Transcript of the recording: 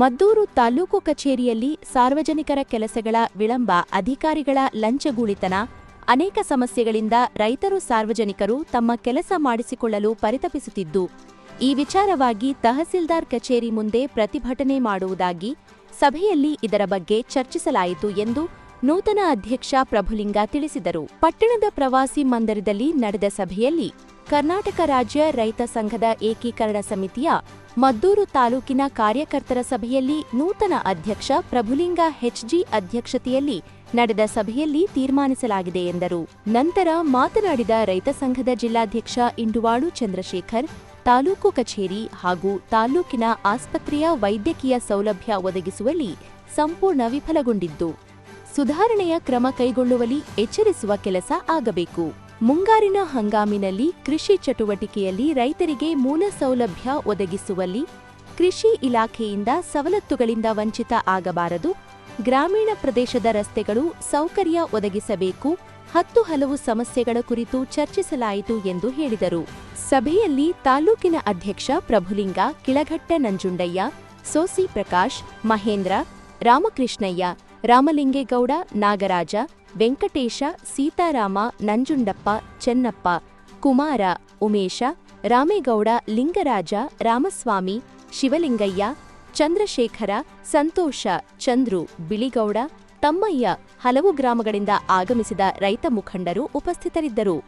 ಮದ್ದೂರು ತಾಲೂಕು ಕಚೇರಿಯಲ್ಲಿ ಸಾರ್ವಜನಿಕರ ಕೆಲಸಗಳ ವಿಳಂಬ, ಅಧಿಕಾರಿಗಳ ಲಂಚಗೂಳಿತನ, ಅನೇಕ ಸಮಸ್ಯೆಗಳಿಂದ ರೈತರು ಸಾರ್ವಜನಿಕರು ತಮ್ಮ ಕೆಲಸ ಮಾಡಿಸಿಕೊಳ್ಳಲು ಪರಿತಪಿಸುತ್ತಿದ್ದು, ಈ ವಿಚಾರವಾಗಿ ತಹಸೀಲ್ದಾರ್ ಕಚೇರಿ ಮುಂದೆ ಪ್ರತಿಭಟನೆ ಮಾಡುವುದಾಗಿ ಸಭೆಯಲ್ಲಿ ಇದರ ಬಗ್ಗೆ ಚರ್ಚಿಸಲಾಯಿತು ಎಂದು ನೂತನ ಅಧ್ಯಕ್ಷ ಪ್ರಭುಲಿಂಗ ತಿಳಿಸಿದರು. ಪಟ್ಟಣದ ಪ್ರವಾಸಿ ಮಂದಿರದಲ್ಲಿ ನಡೆದ ಸಭೆಯಲ್ಲಿ ಕರ್ನಾಟಕ ರಾಜ್ಯ ರೈತ ಸಂಘದ ಏಕೀಕರಣ ಸಮಿತಿಯ ಮದ್ದೂರು ತಾಲೂಕಿನ ಕಾರ್ಯಕರ್ತರ ಸಭೆಯಲ್ಲಿ ನೂತನ ಅಧ್ಯಕ್ಷ ಪ್ರಭುಲಿಂಗ ಹೆಚ್ಜಿ ಅಧ್ಯಕ್ಷತೆಯಲ್ಲಿ ನಡೆದ ಸಭೆಯಲ್ಲಿ ತೀರ್ಮಾನಿಸಲಾಗಿದೆ ಎಂದರು. ನಂತರ ಮಾತನಾಡಿದ ರೈತ ಸಂಘದ ಜಿಲ್ಲಾಧ್ಯಕ್ಷ ಇಂಡುವಾಳು ಚಂದ್ರಶೇಖರ್, ತಾಲೂಕು ಕಚೇರಿ ಹಾಗೂ ತಾಲೂಕಿನ ಆಸ್ಪತ್ರೆಯ ವೈದ್ಯಕೀಯ ಸೌಲಭ್ಯ ಒದಗಿಸುವಲ್ಲಿ ಸಂಪೂರ್ಣ ವಿಫಲಗೊಂಡಿದ್ದು ಸುಧಾರಣೆಯ ಕ್ರಮ ಕೈಗೊಳ್ಳುವಲ್ಲಿ ಎಚ್ಚರಿಸುವ ಕೆಲಸ ಆಗಬೇಕು. ಮುಂಗಾರಿನ ಹಂಗಾಮಿನಲ್ಲಿ ಕೃಷಿ ಚಟುವಟಿಕೆಯಲ್ಲಿ ರೈತರಿಗೆ ಮೂಲ ಸೌಲಭ್ಯ ಒದಗಿಸುವಲ್ಲಿ ಕೃಷಿ ಇಲಾಖೆಯಿಂದ ಸವಲತ್ತುಗಳಿಂದ ವಂಚಿತ ಆಗಬಾರದು. ಗ್ರಾಮೀಣ ಪ್ರದೇಶದ ರಸ್ತೆಗಳು ಸೌಕರ್ಯ ಒದಗಿಸಬೇಕು. ಹತ್ತು ಹಲವು ಸಮಸ್ಯೆಗಳ ಕುರಿತು ಚರ್ಚಿಸಲಾಯಿತು ಎಂದು ಹೇಳಿದರು. ಸಭೆಯಲ್ಲಿ ತಾಲೂಕಿನ ಅಧ್ಯಕ್ಷ ಪ್ರಭುಲಿಂಗ, ಕಿಳಘಟ್ಟ ನಂಜುಂಡಯ್ಯ, ಸೋಸಿ ಪ್ರಕಾಶ್, ಮಹೇಂದ್ರ, ರಾಮಕೃಷ್ಣಯ್ಯ ರಾಮಲಿಂಗೇಗೌಡ, ನಾಗರಾಜ, ವೆಂಕಟೇಶ, ಸೀತಾರಾಮ, ನಂಜುಂಡಪ್ಪ, ಚೆನ್ನಪ್ಪ, ಕುಮಾರ, ಉಮೇಶ, ರಾಮೇಗೌಡ, ಲಿಂಗರಾಜ, ರಾಮಸ್ವಾಮಿ, ಶಿವಲಿಂಗಯ್ಯ, ಚಂದ್ರಶೇಖರ, ಸಂತೋಷ, ಚಂದ್ರು, ಬಿಳಿಗೌಡ, ತಮ್ಮಯ್ಯ ಹಲವು ಗ್ರಾಮಗಳಿಂದ ಆಗಮಿಸಿದ ರೈತ ಮುಖಂಡರು ಉಪಸ್ಥಿತರಿದ್ದರು.